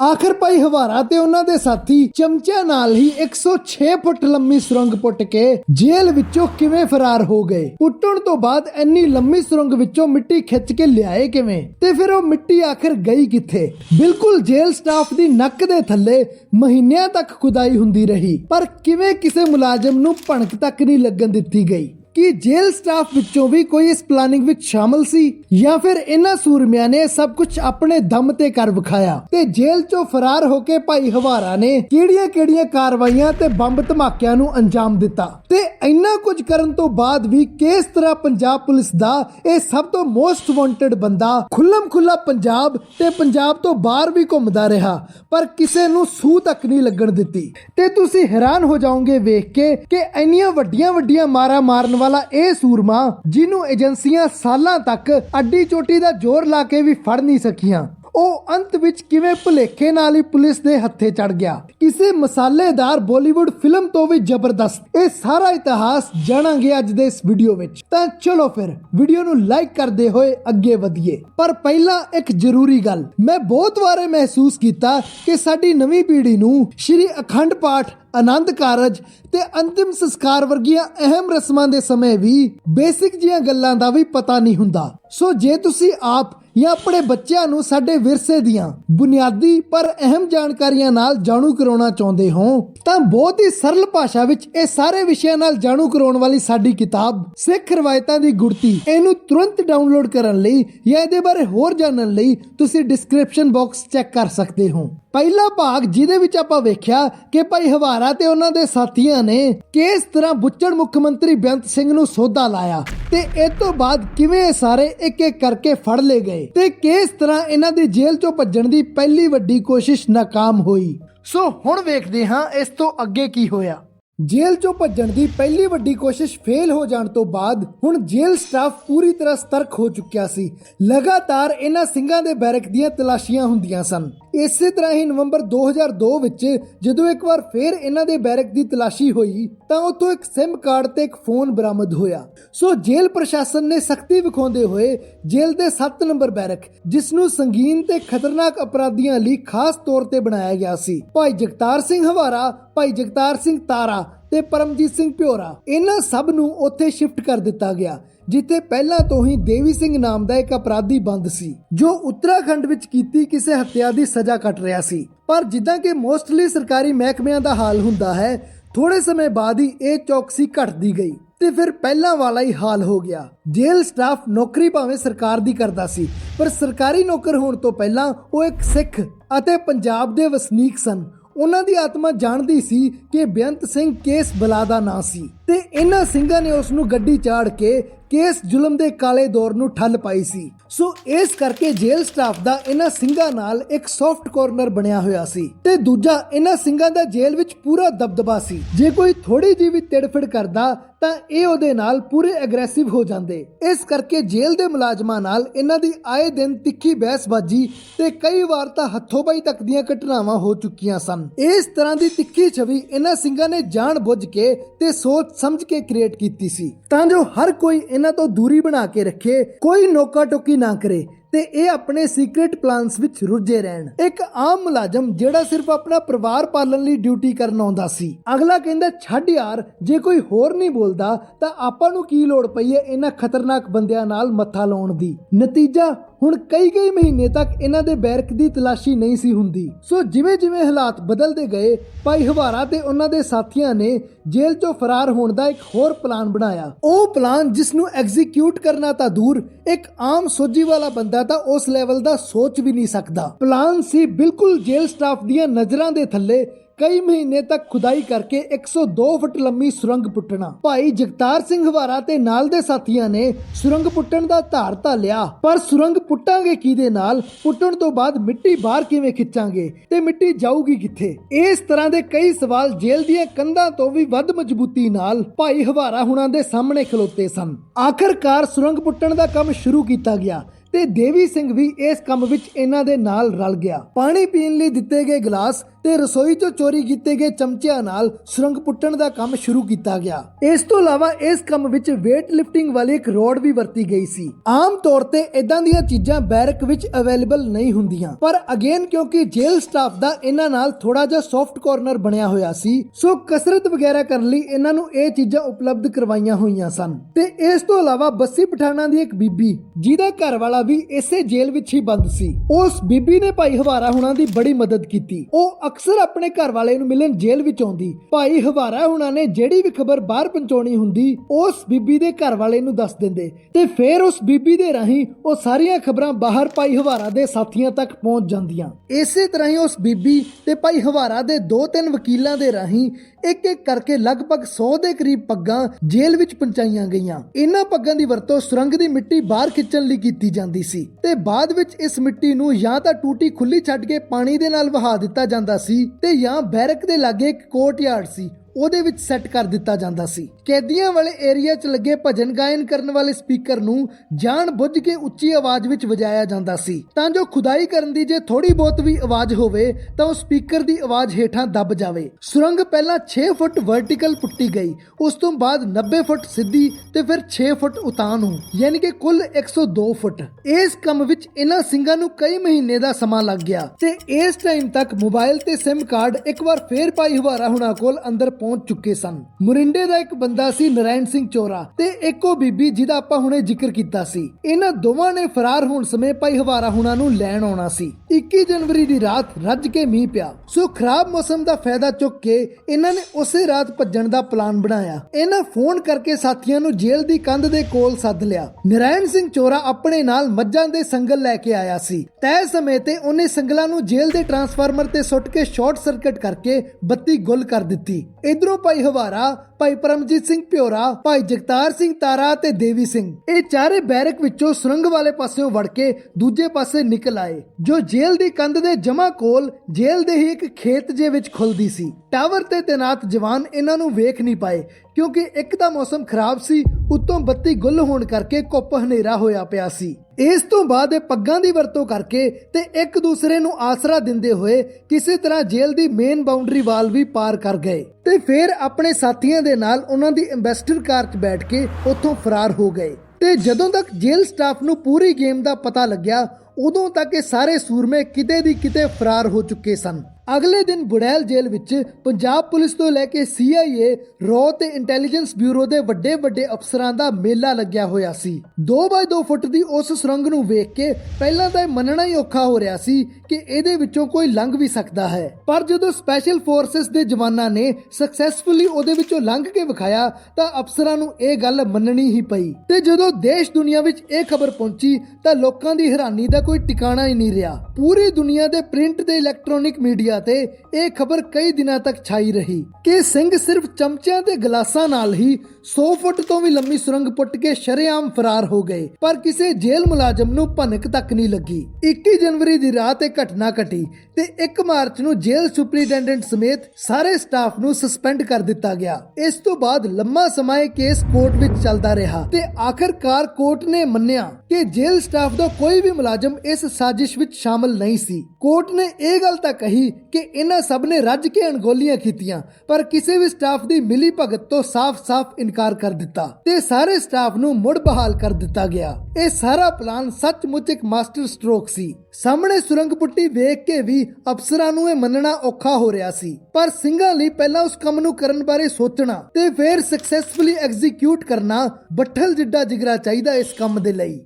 ਆਖਰ ਭਾਈ ਹਵਾਰਾ ਤੇ ਉਹਨਾਂ ਦੇ ਸਾਥੀ ਚਮਚਿਆਂ ਨਾਲ ਹੀ 106 ਫੁੱਟ ਲੰਮੀ ਸੁਰੰਗ ਪੁੱਟ ਕੇ ਜੇਲ੍ਹ ਵਿੱਚੋਂ ਕਿਵੇਂ ਫਰਾਰ ਹੋ ਗਏ? ਪੁੱਟਣ ਤੋਂ ਬਾਅਦ ਇੰਨੀ ਲੰਮੀ ਸੁਰੰਗ ਵਿੱਚੋਂ ਮਿੱਟੀ ਖਿੱਚ ਕੇ ਲਿਆਏ ਕਿਵੇਂ? ਤੇ ਫਿਰ ਉਹ ਮਿੱਟੀ ਆਖਰ ਗਈ ਕਿੱਥੇ? ਬਿਲਕੁਲ ਜੇਲ੍ਹ ਸਟਾਫ ਦੀ ਨੱਕ ਦੇ ਥੱਲੇ ਮਹੀਨਿਆਂ ਤੱਕ ਖੁਦਾਈ ਹੁੰਦੀ ਰਹੀ, ਪਰ ਕਿਵੇਂ ਕਿਸੇ ਮੁਲਾਜ਼ਮ ਨੂੰ ਭਣਕ ਤੱਕ ਨਹੀਂ ਲੱਗਣ ਦਿੱਤੀ ਗਈ? ਕਿ ਜੇਲ੍ਹ ਸਟਾਫ ਵਿੱਚੋਂ ਵੀ ਕੋਈ ਇਸ ਪਲਾਨਿੰਗ ਵਿੱਚ ਸ਼ਾਮਲ ਸੀ ਜਾਂ ਫਿਰ ਇਹਨਾਂ ਸੂਰਮਿਆਂ ਨੇ ਸਭ ਕੁਝ ਆਪਣੇ ਦਮ ਤੇ ਕਰ ਵਿਖਾਇਆ। ਤੇ ਜੇਲ੍ਹ ਚੋਂ ਫਰਾਰ ਹੋ ਕੇ ਭਾਈ ਹਵਾਰਾ ਨੇ ਕਿਹੜੀਆਂ-ਕਿਹੜੀਆਂ ਕਾਰਵਾਈਆਂ ਤੇ ਬੰਬ ਧਮਾਕਿਆਂ ਨੂੰ ਅੰਜਾਮ ਦਿੱਤਾ? ਤੇ ਇੰਨਾ ਕੁਝ ਕਰਨ ਤੋਂ ਬਾਅਦ ਵੀ ਕਿਸ ਤਰ੍ਹਾਂ ਪੰਜਾਬ ਪੁਲਿਸ ਦਾ ਇਹ ਸਭ ਤੋਂ ਮੋਸਟ ਵਾਂਟਡ ਬੰਦਾ ਖੁੱਲਮ ਖੁੱਲਾ ਪੰਜਾਬ ਤੇ ਪੰਜਾਬ ਤੋਂ ਬਾਹਰ ਵੀ ਘੁੰਮਦਾ ਰਿਹਾ, ਪਰ ਕਿਸੇ ਨੂੰ ਸੂ ਤੱਕ ਨਹੀਂ ਲੱਗਣ ਦਿੱਤੀ। ਤੇ ਤੁਸੀਂ ਹੈਰਾਨ ਹੋ ਜਾਓਗੇ ਵੇਖ ਕੇ ਕਿ ਇੰਨੀਆਂ ਵੱਡੀਆਂ ਵੱਡੀਆਂ ਮਾਰਾ ਮਾਰਨ ਵਾਲਾ ਇਹ ਸੂਰਮਾ, ਜਿਹਨੂੰ ਏਜੰਸੀਆਂ ਸਾਲਾਂ ਤੱਕ ਅੱਡੀ ਚੋਟੀ ਦਾ ਜ਼ੋਰ ਲਾ ਕੇ ਵੀ ਫੜ ਨਹੀਂ ਸਕੀਆਂ। ਉਹ ਅੰਤ ਵਿੱਚ ਕਿਵੇਂ ਭੁਲੇਖੇ ਨਾਲ ਹੀ ਪੁਲਿਸ ਦੇ ਹੱਥੇ ਚੜ ਗਿਆ। ਕਿਸੇ ਮਸਾਲੇਦਾਰ ਬਾਲੀਵੁੱਡ ਫਿਲਮ ਤੋਂ ਵੀ ਜ਼ਬਰਦਸਤ ਇਹ ਸਾਰਾ ਇਤਿਹਾਸ ਜਾਣਾਂਗੇ ਅੱਜ ਦੇ ਇਸ ਵੀਡੀਓ ਵਿੱਚ। ਤਾਂ ਚਲੋ ਫਿਰ ਵੀਡੀਓ ਨੂੰ ਲਾਈਕ ਕਰਦੇ ਹੋਏ ਅੱਗੇ ਵਧੀਏ। ਪਰ ਪਹਿਲਾਂ ਇੱਕ ਜ਼ਰੂਰੀ ਗੱਲ, ਮੈਂ ਬਹੁਤ ਵਾਰੇ ਮਹਿਸੂਸ ਕੀਤਾ ਕਿ ਸਾਡੀ ਨਵੀਂ ਪੀੜ੍ਹੀ ਨੂੰ ਸ਼੍ਰੀ ਅਖੰਡ ਪਾਠ, ਆਨੰਦ ਕਾਰਜ ਤੇ ਅੰਤਿਮ ਸੰਸਕਾਰ ਵਰਗੀਆਂ ਅਹਿਮ ਰਸਮਾਂ ਦੇ ਸਮੇਂ ਵੀ ਬੇਸਿਕ ਜੀਆਂ ਗੱਲਾਂ ਦਾ ਵੀ ਪਤਾ ਨਹੀਂ ਹੁੰਦਾ। ਸੋ ਜੇ ਤੁਸੀਂ ਆਪ ਜਾਂ ਆਪਣੇ ਬੱਚਿਆਂ ਨੂੰ ਸਾਡੇ ਵਿਰਸੇ ਦੀਆਂ ਬੁਨਿਆਦੀ ਪਰ ਅਹਿਮ ਜਾਣਕਾਰੀਆਂ ਨਾਲ ਜਾਣੂ ਕਰਾਉਣਾ ਚਾਹੁੰਦੇ ਹੋ, ਤਾਂ ਬਹੁਤ ਹੀ ਸਰਲ ਭਾਸ਼ਾ ਵਿੱਚ ਇਹ ਸਾਰੇ ਵਿਸ਼ਿਆਂ ਨਾਲ ਜਾਣੂ ਕਰਾਉਣ ਵਾਲੀ ਸਾਡੀ ਕਿਤਾਬ ਸਿੱਖ ਰਵਾਇਤਾਂ ਦੀ ਗੁੜਤੀ। ਇਹਨੂੰ ਤੁਰੰਤ ਡਾਊਨਲੋਡ ਕਰਨ ਲਈ ਜਾਂ ਇਹਦੇ ਬਾਰੇ ਹੋਰ ਜਾਣਨ ਲਈ ਤੁਸੀਂ ਡਿਸਕ੍ਰਿਪਸ਼ਨ ਬਾਕਸ ਚੈੱਕ ਕਰ ਸਕਦੇ ਹੋ। ਪਹਿਲਾ ਭਾਗ ਜਿਹਦੇ ਵਿੱਚ ਆਪਾਂ ਵੇਖਿਆ ਕਿ ਭਾਈ ਹਵਾਰਾ ਤੇ ਉਹਨਾਂ ਦੇ ਸਾਥੀਆਂ ਨੇ ਕਿਸ ਤਰ੍ਹਾਂ ਬੁੱਚੜ ਮੁੱਖ ਮੰਤਰੀ ਬੇਅੰਤ ਸਿੰਘ ਨੂੰ ਸੋਧਾ ਲਾਇਆ ਤੇ ਇਸ ਤੋਂ ਬਾਅਦ ਕਿਵੇਂ ਇਹ ਸਾਰੇ ਇੱਕ ਇੱਕ ਕਰਕੇ ਫੜ ਲਏ ਗਏ ਤੇ ਕਿਸ ਤਰ੍ਹਾਂ ਇਹਨਾਂ ਦੀ ਜੇਲ੍ਹ ਚੋਂ ਭੱਜਣ ਦੀ ਪਹਿਲੀ ਵੱਡੀ ਕੋਸ਼ਿਸ਼ ਨਾਕਾਮ ਹੋਈ। ਸੋ ਹੁਣ ਵੇਖਦੇ ਹਾਂ ਇਸ ਤੋਂ ਅੱਗੇ ਕੀ ਹੋਇਆ। ਜੇਲ੍ਹ ਚੋਂ ਭੱਜਣ ਦੀ ਪਹਿਲੀ ਵੱਡੀ ਕੋਸ਼ਿਸ਼ ਫੇਲ ਹੋ ਜਾਣ ਤੋਂ ਬਾਅਦ ਹੁਣ ਜੇਲ੍ਹ ਸਟਾਫ ਪੂਰੀ ਤਰ੍ਹਾਂ ਸਤਰਕ ਹੋ ਚੁੱਕਿਆ ਸੀ। ਲਗਾਤਾਰ ਇਹਨਾਂ ਸਿੰਘਾਂ ਦੇ ਬੈਰਕ ਦੀਆਂ ਤਲਾਸ਼ੀਆਂ ਹੁੰਦੀਆਂ ਸਨ। ਇਸੇ ਤਰ੍ਹਾਂ ਹੀ ਨਵੰਬਰ 2002 ਵਿੱਚ ਜਦੋਂ ਇੱਕ ਵਾਰ ਫੇਰ ਇਹਨਾਂ ਦੇ ਬੈਰਕ ਦੀ ਤਲਾਸ਼ੀ ਹੋਈ, ਤਾਂ ਉੱਥੋਂ ਇੱਕ SIM ਕਾਰਡ ਤੇ ਇੱਕ ਫੋਨ ਬਰਾਮਦ ਹੋਇਆ। ਸੋ ਜੇਲ੍ਹ ਪ੍ਰਸ਼ਾਸਨ ਨੇ ਸਖਤੀ ਵਿਖਾਉਂਦੇ ਹੋਏ ਜੇਲ੍ਹ ਦੇ 7 ਨੰਬਰ ਬੈਰਕ, ਜਿਸ ਨੂੰ ਸੰਗੀਨ ਤੇ ਖਤਰਨਾਕ ਅਪਰਾਧੀਆਂ ਲਈ ਖਾਸ ਤੌਰ ਤੇ ਬਣਾਇਆ ਗਿਆ ਸੀ। ਭਾਈ ਜਗਤਾਰ ਸਿੰਘ ਹਵਾਰਾ, ਭਾਈ ਜਗਤਾਰ ਸਿੰਘ ਤਾਰਾ ਤੇ ਪਰਮਜੀਤ ਸਿੰਘ ਪਿਓਰਾ ਇਹਨਾਂ ਸਭ ਨੂੰ ਉੱਥੇ ਸ਼ਿਫਟ ਕਰ ਦਿੱਤਾ ਗਿਆ। ਜਿੱਥੇ ਪਹਿਲਾਂ ਤੋਂ ਹੀ ਦੇਵੀ ਸਿੰਘ ਨਾਮ ਦਾ ਇੱਕ ਅਪਰਾਧੀ ਬੰਦ ਸੀ, ਜੋ ਉੱਤਰਾਖੰਡ ਵਿੱਚ ਕੀਤੀ ਕਿਸੇ ਹੱਤਿਆ ਦੀ ਸਜ਼ਾ ਕੱਟ ਰਿਹਾ ਸੀ। ਪਰ ਜਿੱਦਾਂ ਕਿ ਮੋਸਟਲੀ ਸਰਕਾਰੀ ਮਹਿਕਮਿਆਂ ਦਾ ਹਾਲ ਹੁੰਦਾ ਹੈ ਥੋੜੇ ਸਮੇਂ ਬਾਅਦ ਹੀ ਇਹ ਚੌਕਸੀ ਘਟਦੀ ਗਈ ਤੇ ਫਿਰ ਪਹਿਲਾਂ ਵਾਲਾ ਹੀ ਹਾਲ ਹੋ ਗਿਆ। ਜੇਲ੍ਹ ਸਟਾਫ ਨੌਕਰੀ ਭਾਵੇਂ ਸਰਕਾਰ ਦੀ ਕਰਦਾ ਸੀ, ਪਰ ਸਰਕਾਰੀ ਨੌਕਰ ਹੋਣ ਤੋਂ ਪਹਿਲਾਂ ਉਹ ਇੱਕ ਸਿੱਖ ਅਤੇ ਪੰਜਾਬ ਦੇ ਵਸਨੀਕ ਸਨ। ਉਹਨਾਂ ਦੀ ਆਤਮਾ ਜਾਣਦੀ ਸੀ ਕਿ ਬੇਅੰਤ ਸਿੰਘ ਕੇਸ ਬਲਾ ਦਾ ਨਾਂ ਸੀ ਤੇ ਇਹਨਾਂ ਸਿੰਘਾਂ ਨੇ ਉਸ ਨੂੰ ਗੱਡੀ ਚਾੜ ਕੇ ਕੇਸ ਜ਼ੁਲਮ ਦੇ ਕਾਲੇ ਦੌਰ ਨੂੰ ਠੱਲ ਪਾਈ ਸੀ। ਸੋ ਇਸ ਕਰਕੇ ਜੇਲ੍ਹ ਸਟਾਫ ਦਾ ਇਹਨਾਂ ਸਿੰਘਾਂ ਨਾਲ ਇੱਕ ਸੌਫਟ ਕਾਰਨਰ ਬਣਿਆ ਹੋਇਆ ਸੀ ਤੇ ਦੂਜਾ ਇਹਨਾਂ ਸਿੰਘਾਂ ਦਾ ਜੇਲ੍ਹ ਵਿੱਚ ਪੂਰਾ ਦਬਦਬਾ ਸੀ। ਜੇ ਕੋਈ ਥੋੜੀ ਜਿਹੀ ਵੀ ਤਿੜਫੜ ਕਰਦਾ, ਤਾਂ ਇਹ ਉਹਦੇ ਨਾਲ ਪੂਰੇ ਐਗਰੈਸਿਵ ਹੋ ਜਾਂਦੇ। ਇਸ ਕਰਕੇ ਜੇਲ੍ਹ ਦੇ ਮੁਲਾਜ਼ਮਾਂ ਨਾਲ ਇਹਨਾਂ ਦੀ ਆਏ ਦਿਨ ਤਿੱਖੀ ਬਹਿਸਬਾਜ਼ੀ ਤੇ ਕਈ ਵਾਰ ਤਾਂ ਹੱਥੋਂ-ਪਾਈ ਤੱਕ ਦੀਆਂ ਘਟਨਾਵਾਂ ਹੋ ਚੁੱਕੀਆਂ ਸਨ। ਇਸ ਤਰ੍ਹਾਂ ਦੀ ਤਿੱਖੀ ਛਵੀ ਇਹਨਾਂ ਸਿੰਘਾਂ ਨੇ ਜਾਣ ਬੁੱਝ ਕੇ ਤੇ ਸੋਚ ਸਮਝ ਕੇ ਕ੍ਰੀਏਟ ਕੀਤੀ ਸੀ। ਤਾਂ ਜੋ ਹਰ ਕੋਈ ਇਹਨਾਂ ਤੋਂ ਦੂਰੀ ਬਣਾ ਕੇ ਰੱਖੇ ਕੋਈ ਨੋਕਾ ਟੋਕੀ ਨਾ ਕਰੇ। ਤੇ ਇਹ ਆਪਣੇ ਸੀਕ੍ਰੀਟ ਪਲਾਨਸ ਵਿੱਚ ਰੁੱਝੇ ਰਹਿਣ। ਇੱਕ ਆਮ ਮੁਲਾਜ਼ਮ ਜਿਹੜਾ ਸਿਰਫ ਆਪਣਾ ਪਰਿਵਾਰ ਪਾਲਣ ਲਈ ਡਿਊਟੀ ਕਰਨ ਆਉਂਦਾ ਸੀ। ਅਗਲਾ ਕਹਿੰਦਾ, ਛੱਡ ਯਾਰ, ਜੇ ਕੋਈ ਹੋਰ ਨਹੀਂ ਬੋਲਦਾ, ਤਾਂ ਆਪਾਂ ਨੂੰ ਕੀ ਲੋੜ ਪਈ ਹੈ ਇਹਨਾਂ ਖਤਰਨਾਕ ਬੰਦਿਆਂ ਨਾਲ ਮੱਥਾ ਲਾਉਣ ਦੀ? ਨਤੀਜਾ, ਹੁਣ ਕਈ ਕਈ ਮਹੀਨੇ ਤੱਕ ਇਹਨਾਂ ਦੇ ਬੈਰਕ ਦੀ ਤਲਾਸ਼ੀ ਨਹੀਂ ਸੀ ਹੁੰਦੀ। ਸੋ ਜਿਵੇਂ ਜਿਵੇਂ ਹਾਲਾਤ ਬਦਲਦੇ ਗਏ, ਭਾਈ ਹਵਾਰਾ ਤੇ ਉਹਨਾਂ ਦੇ ਸਾਥੀਆਂ ਨੇ ਜੇਲ੍ਹ ਚੋਂ ਫਰਾਰ ਹੋਣ ਦਾ ਇੱਕ ਹੋਰ ਪਲਾਨ ਬਣਾਇਆ। ਉਹ ਪਲਾਨ ਜਿਸ ਨੂੰ ਐਗਜ਼ੀਕਿਊਟ ਕਰਨਾ ਤਾਂ ਦੂਰ, ਇੱਕ ਆਮ ਸੋਝੀ ਵਾਲਾ ਬੰਦਾ ਤਾਂ ਉਸ ਲੈਵਲ ਦਾ ਸੋਚ ਵੀ ਨਹੀਂ ਸਕਦਾ। ਪਲਾਨ ਸੀ ਬਿਲਕੁਲ ਜੇਲ੍ਹ ਸਟਾਫ ਦੀਆਂ ਨਜ਼ਰਾਂ ਦੇ ਥੱਲੇ। ਕਈ ਮਹੀਨੇ ਤੱਕ ਖੁਦਾਈ ਕਰਕੇ 102 ਫੁੱਟ ਲੰਮੀ ਸੁਰੰਗ ਪੁੱਟਣਾ। ਭਾਈ ਜਗਤਾਰ ਸਿੰਘ ਹਵਾਰਾ ਤੇ ਨਾਲ ਦੇ ਸਾਥੀਆਂ ਨੇ ਸੁਰੰਗ ਪੁੱਟਣ ਦਾ ਧਾਰ ਤਾਂ ਲਿਆ। ਪਰ ਸੁਰੰਗ ਪੁੱਟਾਂਗੇ ਕਿਹਦੇ ਨਾਲ? ਪੁੱਟਣ ਤੋਂ ਬਾਅਦ ਮਿੱਟੀ ਬਾਹਰ ਕਿਵੇਂ ਖਿੱਚਾਂਗੇ? ਤੇ ਮਿੱਟੀ ਜਾਊਗੀ ਕਿੱਥੇ? ਇਸ ਤਰ੍ਹਾਂ ਦੇ ਕਈ ਸਵਾਲ ਜੇਲ੍ਹ ਦੀਆਂ ਕੰਧਾਂ ਤੋਂ ਵੀ ਵੱਧ ਮਜ਼ਬੂਤੀ ਨਾਲ ਭਾਈ ਹਵਾਰਾ ਹੁਣਾਂ ਦੇ ਸਾਹਮਣੇ ਖਲੋਤੇ ਸਨ। ਆਖਰਕਾਰ ਸੁਰੰਗ ਪੁੱਟਣ ਦਾ ਕੰਮ ਸ਼ੁਰੂ ਕੀਤਾ ਗਿਆ। ਤੇ ਦੇਵੀ ਸਿੰਘ ਵੀ ਇਸ ਕੰਮ ਵਿੱਚ ਇਹਨਾਂ ਦੇ ਨਾਲ ਰਲ ਗਿਆ। ਪਾਣੀ ਪੀਣ ਲਈ ਦਿੱਤੇ ਗਏ ਗਲਾਸ ਤੇ ਰਸੋਈ ਤੋਂ ਚੋਰੀ ਕੀਤੇ ਗਏ ਚਮਚਿਆਂ ਨਾਲ ਸੁਰੰਗ ਪੁੱਟਣ ਦਾ ਕੰਮ ਸ਼ੁਰੂ ਕੀਤਾ ਗਿਆ। ਇਸ ਤੋਂ ਇਲਾਵਾ ਇਸ ਕੰਮ ਵਿੱਚ weight lifting ਵਾਲੀ ਇੱਕ ਰੋਡ ਵੀ ਵਰਤੀ ਗਈ ਸੀ। ਆਮ ਤੌਰ ਤੇ ਇਦਾਂ ਦੀਆਂ ਚੀਜ਼ਾਂ ਬੈਰਕ ਵਿੱਚ ਅਵੇਲੇਬਲ ਨਹੀਂ ਹੁੰਦੀਆਂ। ਪਰ ਅਗੇਨ ਕਿਉਂਕਿ ਜੇਲ੍ਹ ਸਟਾਫ ਦਾ ਇਹਨਾਂ ਨਾਲ ਥੋੜਾ ਜਿਹਾ ਸੌਫਟ ਕਾਰਨਰ ਬਣਿਆ ਹੋਇਆ ਸੀ, ਸੋ ਕਸਰਤ ਵਗੈਰਾ ਕਰਨ ਲਈ ਇਹਨਾਂ ਨੂੰ ਇਹ ਚੀਜ਼ਾਂ ਉਪਲਬਧ ਕਰਵਾਈਆਂ ਹੋਈਆਂ ਸਨ। ਤੇ ਇਸ ਤੋਂ ਇਲਾਵਾ ਬੱਸੀ ਪਠਾਣਾ ਦੀ ਇੱਕ ਬੀਬੀ, ਜਿਹਦਾ ਘਰ ਵਾਲਾ ਵੀ ਇਸੇ ਜੇਲ੍ਹ ਵਿੱਚ ਹੀ ਬੰਦ ਸੀ। ਉਸ ਬੀਬੀ ਨੇ ਭਾਈ ਹਵਾਰਾ ਹੁਣਾਂ ਦੀ ਬੜੀ ਮਦਦ ਕੀਤੀ। ਉਹ ਅਕਸਰ ਆਪਣੇ ਘਰ ਵਾਲੇ ਨੂੰ ਮਿਲਣ ਜੇਲ੍ਹ ਵਿੱਚ ਆਉਂਦੀ। ਭਾਈ ਹਵਾਰਾ ਹੁਣਾਂ ਨੇ ਜਿਹੜੀ ਵੀ ਖਬਰ ਬਾਹਰ ਪਹੁੰਚਾਉਣੀ ਹੁੰਦੀ, ਉਸ ਬੀਬੀ ਦੇ ਘਰ ਵਾਲੇ ਨੂੰ ਦੱਸ ਦਿੰਦੇ। ਤੇ ਫਿਰ ਉਸ ਬੀਬੀ ਦੇ ਰਾਹੀਂ ਉਹ ਸਾਰੀਆਂ ਖਬਰਾਂ ਬਾਹਰ ਭਾਈ ਹਵਾਰਾ ਦੇ ਸਾਥੀਆਂ ਤੱਕ ਪਹੁੰਚ ਜਾਂਦੀਆਂ। ਇਸੇ ਤਰ੍ਹਾਂ ਹੀ ਉਸ ਬੀਬੀ ਤੇ ਭਾਈ ਹਵਾਰਾ ਦੇ ਦੋ ਤਿੰਨ ਵਕੀਲਾਂ ਦੇ ਰਾਹੀਂ ਇੱਕ ਇੱਕ ਕਰਕੇ ਲਗਭਗ 100 ਦੇ ਕਰੀਬ ਪੱਗਾਂ ਜੇਲ੍ਹ ਵਿੱਚ ਪਹੁੰਚਾਈਆਂ ਗਈਆਂ। ਇਹਨਾਂ ਪੱਗਾਂ ਦੀ ਵਰਤੋਂ ਸੁਰੰਗ ਦੀ ਮਿੱਟੀ ਬਾਹਰ ਖਿੱਚਣ ਲਈ ਕੀਤੀ ਜਾਂਦੀ ਸੀ ਤੇ ਬਾਅਦ ਵਿੱਚ ਇਸ ਮਿੱਟੀ ਨੂੰ ਜਾਂ ਤਾਂ ਟੂਟੀ ਖੁੱਲੀ ਛੱਡ ਕੇ ਪਾਣੀ ਦੇ ਨਾਲ ਵਹਾ ਦਿੱਤਾ ਜਾਂਦਾ ਸੀ ਤੇ ਜਾਂ ਬੈਰਕ ਦੇ ਲਾਗੇ ਇੱਕ ਕੋਰਟਯਾਰਡ ਸੀ। ਉਹਦੇ ਵਿੱਚ ਸੈੱਟ ਕਰ ਦਿੱਤਾ ਜਾਂਦਾ ਸੀ। ਕੈਦੀਆਂ ਵਾਲੇ ਏਰੀਆ 'ਚ ਲੱਗੇ ਭਜਨ ਗਾਇਨ ਕਰਨ ਵਾਲੇ ਸਪੀਕਰ ਨੂੰ ਜਾਣ ਬੁੱਝ ਕੇ ਉੱਚੀ ਆਵਾਜ਼ ਵਿੱਚ ਵਜਾਇਆ ਜਾਂਦਾ ਸੀ। ਤਾਂ ਜੋ ਖੁਦਾਈ ਕਰਨ ਦੀ ਜੇ ਥੋੜੀ ਬਹੁਤ ਵੀ ਆਵਾਜ਼ ਹੋਵੇ, ਤਾਂ ਉਹ ਸਪੀਕਰ ਦੀ ਆਵਾਜ਼ ਹੇਠਾਂ ਦਬ ਜਾਵੇ। ਸੁਰੰਗ ਪਹਿਲਾਂ 6 ਫੁੱਟ ਵਰਟੀਕਲ ਪੁੱਟੀ ਗਈ, ਉਸ ਤੋਂ ਬਾਅਦ 90 ਫੁੱਟ ਸਿੱਧੀ ਤੇ ਫਿਰ 6 ਫੁੱਟ ਉਤਾਂ ਨੂੰ, ਯਾਨੀ ਕਿ ਕੁੱਲ 102 ਫੁੱਟ। ਇਸ ਕੰਮ ਵਿੱਚ ਇਹਨਾਂ ਸਿੰਘਾਂ ਨੂੰ ਕਈ ਮਹੀਨੇ ਦਾ ਸਮਾਂ ਲੱਗ ਗਿਆ ਤੇ ਇਸ ਟਾਈਮ ਤੱਕ ਮੋਬਾਈਲ ਤੇ SIM ਕਾਰਡ ਇੱਕ ਵਾਰ ਫੇਰ ਪਾਈ ਹਵਾਰਾ ਹੁਣਾਂ ਕੋਲ ਅੰਦਰ ਪਹੁੰਚ ਚੁੱਕੇ ਸਨ। ਮੁਰਿੰਡੇ ਦਾ ਇੱਕ ਬੰਦਾ ਸੀ ਨਰਾਇਣ ਸਿੰਘ ਚੋਰਾ ਤੇ ਇੱਕ ਉਹ ਬੀਬੀ ਜਿਹਦਾ ਆਪਾਂ ਹੁਣੇ ਜ਼ਿਕਰ ਕੀਤਾ ਸੀ। ਇਹਨਾਂ ਦੋਵਾਂ ਨੇ ਫਰਾਰ ਹੋਣ ਸਮੇਂ ਭਾਈ ਹਵਾਰਾ ਹੁਣਾਂ ਨੂੰ ਲੈਣ ਆਉਣਾ ਸੀ। 21 ਜਨਵਰੀ ਦੀ ਰਾਤ ਰੱਜ ਕੇ ਮੀਂਹ ਪਿਆ। ਸੋ ਖਰਾਬ ਮੌਸਮ ਦਾ ਫਾਇਦਾ ਚੁੱਕ ਕੇ ਇਹਨਾਂ ਨੇ ਉਸੇ ਰਾਤ ਭੱਜਣ ਦਾ ਪਲਾਨ ਬਣਾਇਆ। ਇਹਨਾਂ ਫੋਨ ਕਰਕੇ ਸਾਥੀਆਂ ਨੂੰ ਜੇਲ੍ਹ ਦੀ ਕੰਧ ਦੇ ਕੋਲ ਸੱਦ ਲਿਆ। ਨਰਾਇਣ ਸਿੰਘ ਚੋਰਾ ਆਪਣੇ ਨਾਲ ਮੱਝਾਂ ਦੇ ਸੰਗਲ ਲੈ ਕੇ ਆਇਆ ਸੀ। ਤੈ ਸਮੇਂ ਤੇ ਉਹਨੇ ਸੰਗਲਾਂ ਨੂੰ ਜੇਲ੍ਹ ਦੇ ਟਰਾਂਸਫਾਰਮਰ ਤੇ ਸੁੱਟ ਕੇ ਸ਼ਾਰਟ ਸਰਕਟ ਕਰਕੇ ਬੱਤੀ ਗੁੱਲ ਕਰ ਦਿੱਤੀ। ਇਧਰੋਂ ਭਾਈ ਹਵਾਰਾ, ਭਾਈ ਪਰਮਜੀਤ ਸਿੰਘ ਪਿਓਰਾ ਭਾਈ ਜਗਤਾਰ ਸਿੰਘ ਤਾਰਾ ਤੇ ਦੇਵੀ ਸਿੰਘ। ਇਹ ਚਾਰੇ ਬੈਰਕ ਵਿੱਚੋਂ ਸੁਰੰਗ ਵਾਲੇ ਪਾਸਿਓਂ ਵੜ ਕੇ ਦੂਜੇ ਪਾਸੇ ਨਿਕਲ ਆਏ, ਜੋ ਜੇਲ੍ਹ ਦੀ ਕੰਧ ਦੇ ਜਮਾ ਕੋਲ ਜੇਲ੍ਹ ਦੇ ਹੀ ਇੱਕ ਖੇਤ ਜੇ ਵਿੱਚ ਖੁੱਲਦੀ ਸੀ। ਟਾਵਰ ਤੇ ਤੈਨਾਤ ਜਵਾਨ ਇਹਨਾਂ ਨੂੰ ਵੇਖ ਨਹੀਂ ਪਾਏ, ਕਿਉਂਕਿ ਇੱਕ ਤਾਂ ਮੌਸਮ ਖਰਾਬ ਸੀ, ਉੱਤੋਂ ਬੱਤੀ ਗੁੱਲ ਹੋਣ ਕਰਕੇ ਘੁੱਪ ਹਨੇਰਾ ਹੋਇਆ ਪਿਆ ਸੀ। ਇਸ ਤੋਂ ਬਾਅਦ ਇਹ ਪੱਗਾਂ ਦੀ ਵਰਤੋਂ ਕਰਕੇ ਤੇ ਇੱਕ ਦੂਸਰੇ ਨੂੰ ਆਸਰਾ ਦਿੰਦੇ ਹੋਏ ਕਿਸੇ ਤਰ੍ਹਾਂ ਜੇਲ੍ਹ ਦੀ ਮੇਨ ਬਾਉਂਡਰੀ ਵਾਲ ਵੀ ਪਾਰ ਕਰ ਗਏ। ਤੇ ਫਿਰ ਆਪਣੇ ਸਾਥੀਆਂ ਦੇ ਨਾਲ ਉਹਨਾਂ ਦੀ ਐਂਬੈਸਡਰ ਕਾਰ 'ਚ ਬੈਠ ਕੇ ਉੱਥੋਂ ਫਰਾਰ ਹੋ ਗਏ। ਤੇ ਜਦੋਂ ਤੱਕ ਜੇਲ੍ਹ ਸਟਾਫ ਨੂੰ ਪੂਰੀ ਗੇਮ ਦਾ ਪਤਾ ਲੱਗਿਆ, ਉਦੋਂ ਤੱਕ ਇਹ ਸਾਰੇ ਸੂਰਮੇ ਕਿਤੇ ਦੀ ਕਿਤੇ ਫਰਾਰ ਹੋ ਚੁੱਕੇ ਸਨ। ਅਗਲੇ ਦਿਨ ਬੁੜੈਲ ਜੇਲ੍ਹ ਵਿੱਚ ਪੰਜਾਬ ਪੁਲਿਸ ਤੋਂ ਲੈ ਕੇ CIA ਰੋ ਤੇ ਇੰਟੈਲੀਜੈਂਸ ਬਿਊਰੋ ਦੇ ਵੱਡੇ ਵੱਡੇ ਅਫਸਰਾਂ ਦਾ ਮੇਲਾ ਲੱਗਿਆ ਹੋਇਆ ਸੀ। 2x2 ਫੁੱਟ ਦੀ ਉਸ ਸੁਰੰਗ ਨੂੰ ਵੇਖ ਕੇ ਪਹਿਲਾਂ ਤਾਂ ਇਹ ਮੰਨਣਾ ਹੀ ਔਖਾ ਹੋ ਰਿਹਾ ਸੀ ਕਿ ਇਹਦੇ ਵਿੱਚੋਂ ਕੋਈ ਲੰਘ ਵੀ ਸਕਦਾ ਹੈ। ਪਰ ਜਦੋਂ ਸਪੈਸ਼ਲ ਫੋਰਸਸ ਦੇ ਜਵਾਨਾਂ ਨੇ ਸਕਸੈਸਫੁਲੀ ਉਹਦੇ ਵਿੱਚੋਂ ਲੰਘ ਕੇ ਵਿਖਾਇਆ, ਤਾਂ ਅਫਸਰਾਂ ਨੂੰ ਇਹ ਗੱਲ ਮੰਨਣੀ ਹੀ ਪਈ। ਤੇ ਜਦੋਂ ਦੇਸ਼ ਦੁਨੀਆ ਵਿੱਚ ਇਹ ਖਬਰ ਪਹੁੰਚੀ, ਤਾਂ ਲੋਕਾਂ ਦੀ ਹੈਰਾਨੀ ਦਾ ਕੋਈ ਟਿਕਾਣਾ ਹੀ ਨਹੀਂ ਰਿਹਾ। ਪੂਰੀ ਦੁਨੀਆ ਦੇ ਪ੍ਰਿੰਟ ਤੇ ਇਲੈਕਟ੍ਰੋਨਿਕ ਮੀਡੀਆ ਤੇ ਇਹ ਖਬਰ ਕਈ ਦਿਨਾਂ ਤੱਕ ਛਾਈ ਰਹੀ ਕਿ ਸਿੰਘ ਸਿਰਫ ਚਮਚਿਆਂ ਤੇ ਗਲਾਸਾਂ ਨਾਲ ਹੀ 100 ਫੁੱਟ ਤੋਂ ਵੀ ਲੰਮੀ ਸੁਰੰਗ ਪੁੱਟ ਕੇ ਸ਼ਰੇਆਮ ਫਰਾਰ ਹੋ ਗਏ, ਪਰ ਕਿਸੇ ਜੇਲ੍ਹ ਮੁਲਾਜ਼ਮ ਨੂੰ ਭਨਕ ਤੱਕ ਨਹੀਂ ਲੱਗੀ। 21 ਜਨਵਰੀ ਦੀ ਰਾਤ ਇਹ ਘਟਨਾ ਘਟੀ ਤੇ 1 ਮਾਰਚ ਨੂੰ ਜੇਲ੍ਹ ਸੁਪਰੀਡੈਂਡੈਂਟ ਸਮੇਤ ਸਾਰੇ ਸਟਾਫ ਨੂੰ ਸਸਪੈਂਡ ਕਰ ਦਿੱਤਾ ਗਿਆ। ਇਸ ਤੋਂ ਬਾਅਦ ਲੰਮਾ ਸਮਾਂ ਇਹ ਕੇਸ ਕੋਰਟ ਵਿੱਚ ਚੱਲਦਾ ਰਿਹਾ ਤੇ ਆਖਰਕਾਰ ਕੋਰਟ ਨੇ ਮੰਨਿਆ ਕਿ ਜੇਲ੍ਹ ਸਟਾਫ ਦਾ ਕੋਈ ਵੀ ਮੁਲਾਜ਼ਮ ਇਸ ਸਾਜ਼ਿਸ਼ ਵਿੱਚ ਸ਼ਾਮਲ ਨਹੀਂ ਸੀ। ਕੋਰਟ ਨੇ ਇਹ ਗੱਲ ਤਾਂ ਕਹੀ ਕਿ ਇਹਨਾਂ ਸਭ ਨੇ ਰੱਜ ਕੇ ਅਣਗੋਲੀਆਂ ਕੀਤੀਆਂ, ਪਰ ਕਿਸੇ ਵੀ ਸਟਾਫ ਦੀ ਮਿਲੀ ਭਗਤ ਤੋਂ ਸਾਫ਼-ਸਾਫ਼ ਇਨਕਾਰ ਕਰ ਦਿੱਤਾ ਤੇ ਸਾਰੇ ਸਟਾਫ ਨੂੰ ਮੁੜ ਬਹਾਲ ਕਰ ਦਿੱਤਾ ਗਿਆ। ਇਹ ਸਾਰਾ ਪਲਾਨ ਸੱਚਮੁੱਚ ਇੱਕ ਮਾਸਟਰ ਸਟ੍ਰੋਕ ਸੀ। ਸਾਹਮਣੇ ਸੁਰੰਗ ਪੁੱਟੀ ਵੇਖ ਕੇ ਵੀ ਅਫਸਰਾਂ ਨੂੰ ਇਹ ਮੰਨਣਾ ਔਖਾ ਹੋ ਰਿਹਾ ਸੀ, ਪਰ ਸਿੰਘਾਂ ਲਈ ਪਹਿਲਾਂ ਉਸ ਕੰਮ ਨੂੰ ਕਰਨ ਬਾਰੇ ਸੋਚਣਾ ਤੇ ਫਿਰ ਸਕਸੈਸਫੁਲੀ ਐਗਜ਼ੀਕਿਊਟ ਕਰਨਾ ਬੱਠਲ ਜਿੱਡਾ ਜਿਗਰਾ ਚਾਹੀਦਾ ਇਸ ਕੰਮ ਦੇ ਲਈ।